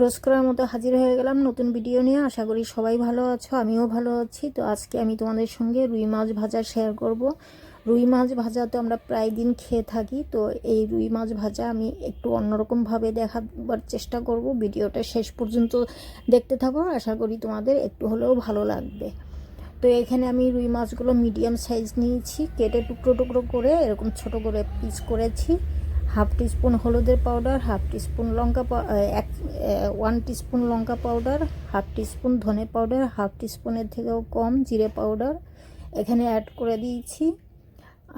রোজ করার মতো হাজির হয়ে গেলাম। নতুন ভিডিও নিয়ে আশা করি সবাই ভালো আছো, আমিও ভালো আছি। তো আজকে আমি তোমাদের সঙ্গে রুই মাছ ভাজা শেয়ার করব। রুই মাছ ভাজা তো আমরা প্রায় দিন খেয়ে থাকি, তো এই রুই মাছ ভাজা আমি একটু অন্যরকমভাবে দেখাবার চেষ্টা করব। ভিডিওটা শেষ পর্যন্ত দেখতে থাকো, আশা করি তোমাদের একটু হলেও ভালো লাগবে। তো এখানে আমি রুই মাছগুলো মিডিয়াম সাইজ নিয়েছি, কেটে টুকরো টুকরো করে এরকম ছোট করে পিস করেছি। হাফ টিস্পুন হলুদের পাউডার, হাফ টিস্পুন লঙ্কা এক ওয়ান টিস্পুন লঙ্কা পাউডার, হাফ টিস্পুন ধনে পাউডার, হাফ টিস্পুনের থেকেও কম জিরে পাউডার। এখানে অ্যাড করে দিয়েছি।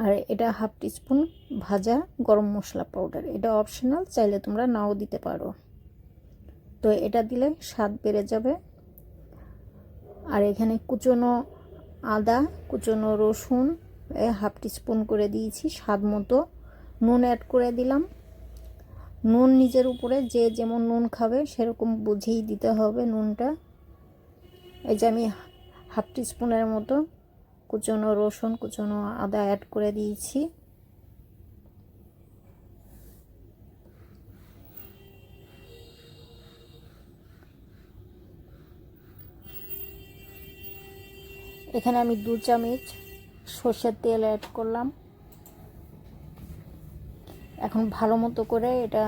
আর এটা হাফ টিস্পুন ভাজা গরম মশলা পাউডার। এটা অপশনাল চাইলে তোমরা নাও দিতে পারো। তো এটা দিলে স্বাদ বেড়ে যাবে। আর এখানে কুচনো আদা, কুচনো রসুন হাফ টিস্পুন করে দিয়েছি স্বাদ মতো। নুন অ্যাড করে দিলাম। নুন নিজের উপরে যে যেমন নুন খাবে সেরকম বুঝেই দিতে হবে নুনটা। এই যে আমি হাফ টিস্পুনের মতো কুচনো রসুন, কুচনো আদা অ্যাড করে দিয়েছি। এখানে আমি দু চামচ সর্ষের তেল অ্যাড করলাম। এখন ভালো মতো করে এটা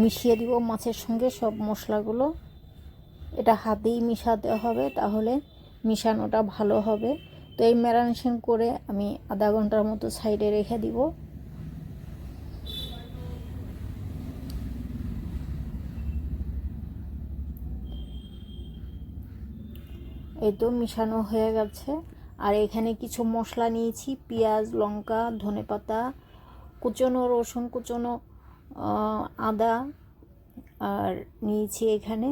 মিশিয়ে দিব মাছের সঙ্গে সব মশলাগুলো। এটা হাতেই মিশাতে হবে, তাহলে মিশানোটা ভালো হবে। তো এই ম্যারানেশন করে আমি আধা ঘণ্টার মতো সাইডে রেখে দিব। এই তো মিশানো হয়ে গেছে। আর এখানে কিছু মশলা নিয়েছি, পেঁয়াজ, লঙ্কা, ধনেপাতা কুচনো, রসুন কুচনো আদা আর নিয়েছি এখানে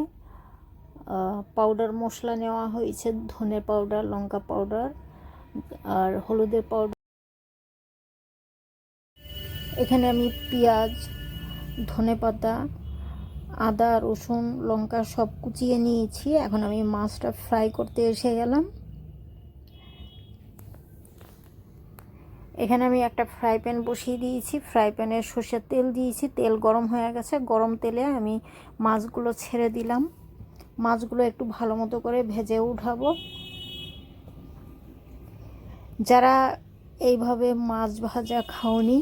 পাউডার মশলা নেওয়া হয়েছে, ধনে পাউডার লঙ্কা পাউডার আর হলুদের পাউডার এখানে আমি পেঁয়াজ ধনেপাতা আদা, রসুন, লঙ্কা সব কুচিয়ে নিয়েছি। এখন আমি মাছটা ফ্রাই করতে এসে গেলাম। এখানে আমি একটা ফ্রাই প্যান বসিয়ে দিয়েছি। ফ্রাই প্যানে সর্ষের তেল দিয়েছি। তেল গরম হয়ে গেছে। গরম তেলে আমি মাছগুলো ছেড়ে দিলাম। মাছগুলো একটু ভালো মতো করে ভেজে উঠাবো। যারা এইভাবে মাছ ভাজা খাওনি,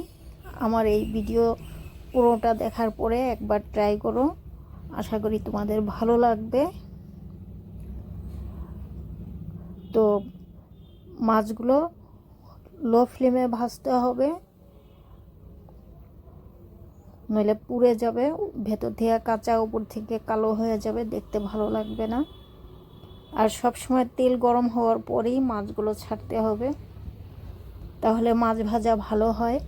আমার এই ভিডিও পুরোটা দেখার পরে একবার ট্রাই করো। আশা করি তোমাদের ভালো লাগবে। তো মাছগুলো লো ফ্লেমে ভাজতে হবে। নইলে পুড়ে যাবে। ভেতর থেকে কাঁচা উপর থেকে কালো হয়ে যাবে। দেখতে ভালো লাগবে না। আর সব সময় তেল গরম হওয়ার পরেই মাছগুলো ছাড়তে হবে। তাহলে মাছ ভাজা ভালো হয়।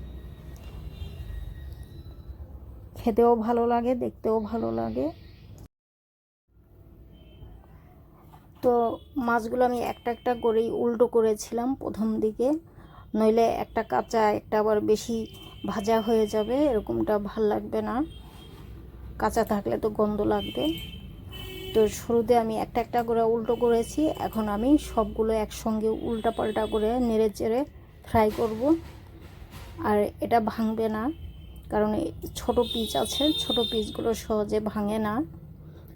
খেতেও ভালো লাগে, দেখতেও ভালো লাগে। তো মাছগুলো আমি একটা একটা করেই উল্টো করেছিলাম প্রথম দিকে। নইলে একটা কাঁচা, একটা আবার বেশি ভাজা হয়ে যাবে, এরকমটা ভালো লাগবে না। কাঁচা থাকলে তো গন্ধ লাগবে। তো শুরুতে আমি একটা একটা করে উল্টো করেছি, এখন আমি সবগুলো একসঙ্গে উল্টা পাল্টা করে নেড়ে চেড়ে ফ্রাই করব। আর এটা ভাঙবে না, কারণ ছোট পিস আছে, ছোট পিচগুলো সহজে ভাঙে না।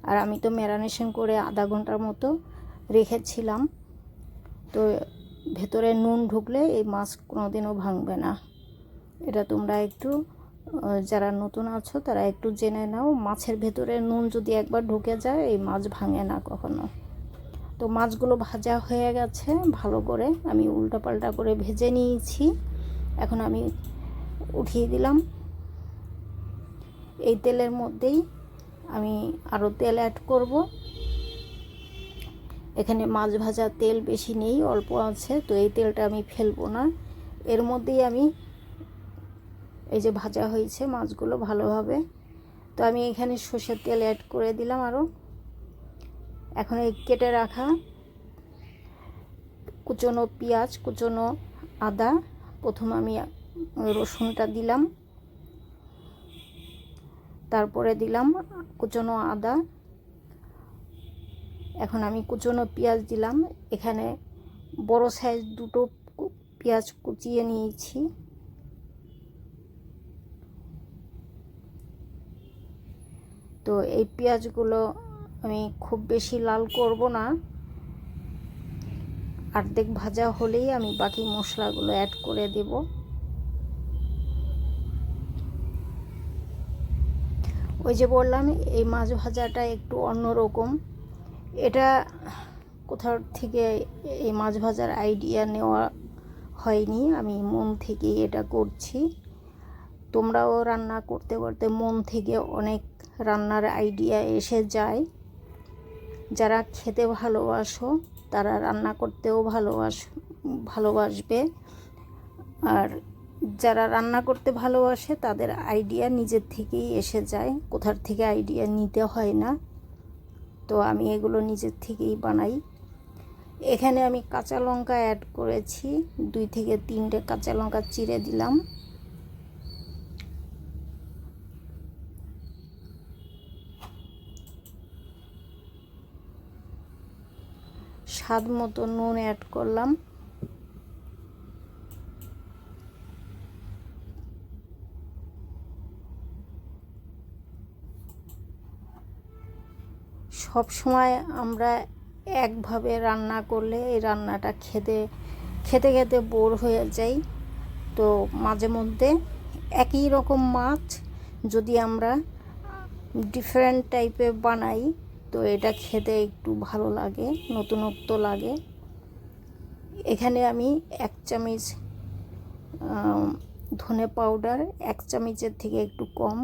আর আমি তো ম্যারানেশন করে আধা ঘণ্টার মতো রেখেছিলাম। তো ভেতরে নুন ঢুকলে এই মাছ কোনোদিনও ভাঙবে না। এটা তোমরা একটু যারা নতুন আছো তারা একটু জেনে নাও, মাছের ভেতরে নুন যদি একবার ঢুকে যায়, এই মাছ ভাঙে না কখনো। তো মাছগুলো ভাজা হয়ে গেছে ভালো করে। আমি উল্টাপাল্টা করে ভেজে নিয়েছি। এখন আমি উঠিয়ে দিলাম। এই তেলের মধ্যেই আমি আরও তেল অ্যাড করব। এখানে মাছ ভাজা তেল বেশি নেই, অল্প আছে, তো এই তেলটা আমি ফেলব না। এর মধ্যেই আমি এই যে ভাজা হয়েছে মাছগুলো ভালোভাবে। তো আমি এখানে সর্ষের তেল অ্যাড করে দিলাম আরও এখন এই কেটে রাখা কুচনো পেঁয়াজ, কুচনো আদা, প্রথম আমি রসুনটা দিলাম। তারপরে দিলাম কুচনো আদা। এখন আমি কুচনো পেঁয়াজ দিলাম। এখানে বড় সাইজ দুটো পেঁয়াজ কুচিয়ে নিয়েছি। তো এই পেঁয়াজগুলো আমি খুব বেশি লাল করব না। অর্ধেক ভাজা হলেই আমি বাকি মশলাগুলো অ্যাড করে দেব। ওই যে বললাম, এই মাছ ভাজাটা একটু অন্যরকম। এটা কোথাও থেকে এই মাছ ভাজার আইডিয়া নেওয়া হয়নি। আমি মন থেকেই এটা করছি। তোমরাও রান্না করতে করতে মন থেকে অনেক রান্নার আইডিয়া এসে যায়। যারা খেতে ভালোবাসো, তারা রান্না করতেও ভালোবাস, ভালোবাসবে। আর যারা রান্না করতে ভালোবাসে, তাদের আইডিয়া নিজের থেকেই এসে যায়। কোথার থেকে আইডিয়া নিতে হয় না। তো আমি এগুলো নিজের থেকেই বানাই। এখানে আমি কাঁচা লঙ্কা অ্যাড করেছি। দুই থেকে তিনটে কাঁচা লঙ্কা চিড়ে দিলাম। স্বাদ মতো নুন অ্যাড করলাম। সব সময় আমরা একভাবে রান্না করলে এই রান্নাটা খেতে খেতে খেতে বোর হয়ে যাই। তো মাঝে মধ্যে একই রকম মাছ যদি আমরা ডিফারেন্ট টাইপের বানাই, তো এটা খেতে একটু ভালো লাগে, নতুনত্ব লাগে। এখানে আমি এক চামচ ধনে পাউডার এক চামচের থেকে একটু কম,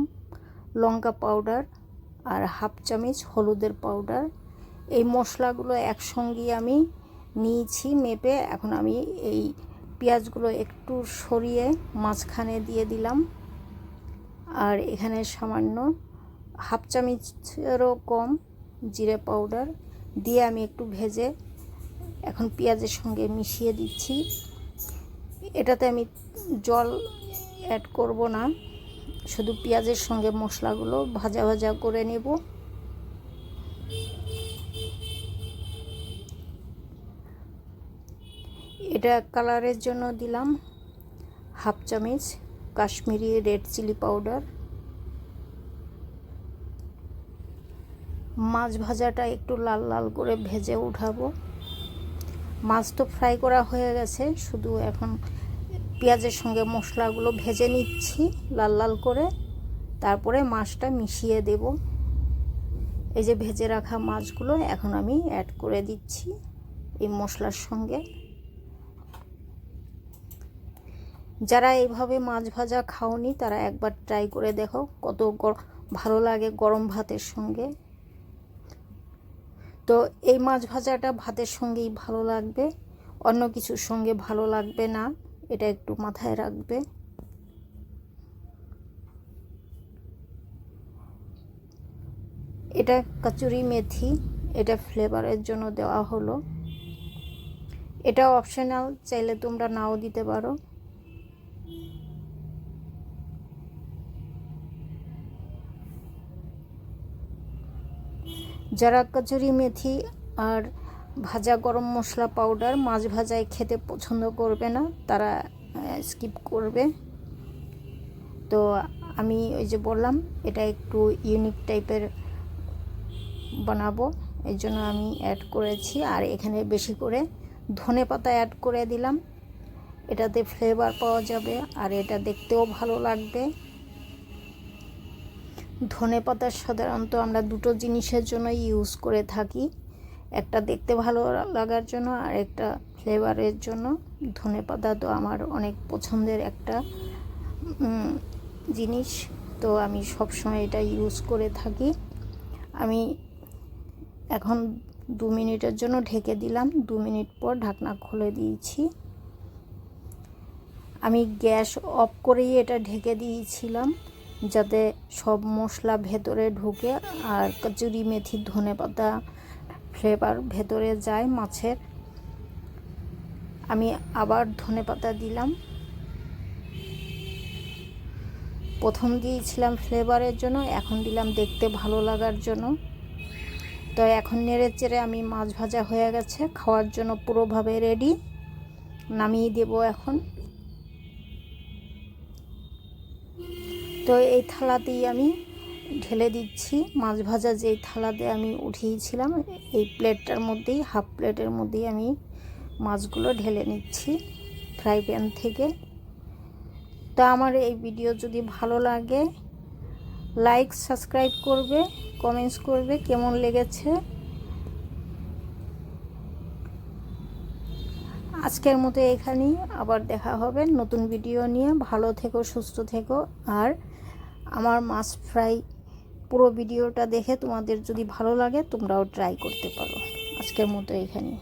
লঙ্কা পাউডার আর হাফ চামচ হলুদের পাউডার এই মশলাগুলো একসঙ্গে আমি নিয়েছি, মেপে। এখন আমি এই পেঁয়াজগুলো একটু সরিয়ে মাঝখানে দিয়ে দিলাম। আর এখানে সামান্য হাফ চামচেরও কম জিরে পাউডার দিয়ে আমি একটু ভেজে এখন পেঁয়াজের সঙ্গে মিশিয়ে দিচ্ছি। এটাতে আমি জল অ্যাড করব না। শুধু পেঁয়াজের সঙ্গে মশলাগুলো ভাজা ভাজা করে নেব। এটা কালারের জন্য দিলাম হাফ চামচ কাশ্মীরি রেড চিলি পাউডার। মাছ ভাজাটা একটু লাল লাল করে ভেজে উঠাবো। মাছ তো ফ্রাই করা হয়ে গেছে, শুধু এখন পেঁয়াজের সঙ্গে মশলাগুলো ভেজে নিচ্ছি লাল লাল করে। তারপরে মাছটা মিশিয়ে দেব। এই যে ভেজে রাখা মাছগুলো এখন আমি অ্যাড করে দিচ্ছি এই মশলার সঙ্গে। যারা এইভাবে মাছ ভাজা খাওনি, তারা একবার ট্রাই করে দেখো কত ভালো লাগে গরম ভাতের সঙ্গে। তো এই মাছ ভাজাটা ভাতের সঙ্গেই ভালো লাগবে, অন্য কিছুর সঙ্গে ভালো লাগবে না। এটা একটু মাথায় রাখবে। এটা কচুরি মেথি, এটা ফ্লেভারের জন্য দেওয়া হলো। এটা অপশনাল চাইলে তোমরা নাও দিতে পারো। যারা কচুরি মেথি আর ভাজা গরম মশলা পাউডার মাছ ভাজায় খেতে পছন্দ করবে না, তারা স্কিপ করবে। তো আমি ওই যে বললাম, এটা একটু ইউনিক টাইপের বানাবো এই জন্য আমি অ্যাড করেছি। আর এখানে বেশি করে ধনে পাতা অ্যাড করে দিলাম। এটাতে ফ্লেভার পাওয়া যাবে, আর এটা দেখতেও ভালো লাগবে। ধনে পাতা সাধারণত আমরা দুটো জিনিসের জন্য ইউজ করে থাকি। একটা দেখতে ভালো লাগার জন্য আর একটা ফ্লেভারের জন্য। ধনে পাতা তো আমার অনেক পছন্দের একটা জিনিস। তো আমি সবসময় এটা ইউজ করে থাকি। আমি এখন দু মিনিটের জন্য ঢেকে দিলাম। দু মিনিট পর ঢাকনা খুলে দিয়েছি। আমি গ্যাস অফ করেই এটা ঢেকে দিয়েছিলাম যাতে সব মশলা ভেতরে ঢুকে। আর কচুরি মেথি ধনে পাতা ফ্লেভার ভেতরে যায় মাছের। আমি আবার ধনে পাতা দিলাম। প্রথম দিয়েছিলাম ফ্লেভারের জন্য, এখন দিলাম দেখতে ভালো লাগার জন্য। তো এখন নেড়ে চেড়ে আমি মাছ ভাজা হয়ে গেছে, খাওয়ার জন্য পুরোভাবে রেডি। নামিয়ে দেব এখন। তো এই থালাতেই আমি ঢেলে দিচ্ছি। মাছ ভাজা যেই থালাতে আমি উঠিয়েছিলাম, এই প্লেটটার মধ্যেই, হাফ প্লেটের মধ্যেই আমি মাছগুলো ঢেলে নিচ্ছি ফ্রাই প্যান থেকে। তো আমার এই ভিডিও যদি ভালো লাগে, লাইক, সাবস্ক্রাইব করবে, কমেন্টস করবে, কেমন লেগেছে? আজকের মতো এখানেই, আবার দেখা হবে নতুন ভিডিও নিয়ে। ভালো থেকো, সুস্থ থেকো, আর আমার মাছ ফ্রাই পুরো ভিডিওটা দেখে তোমাদের যদি ভালো লাগে তোমরাও ট্রাই করতে পারো। আজকের মতো এখানেই।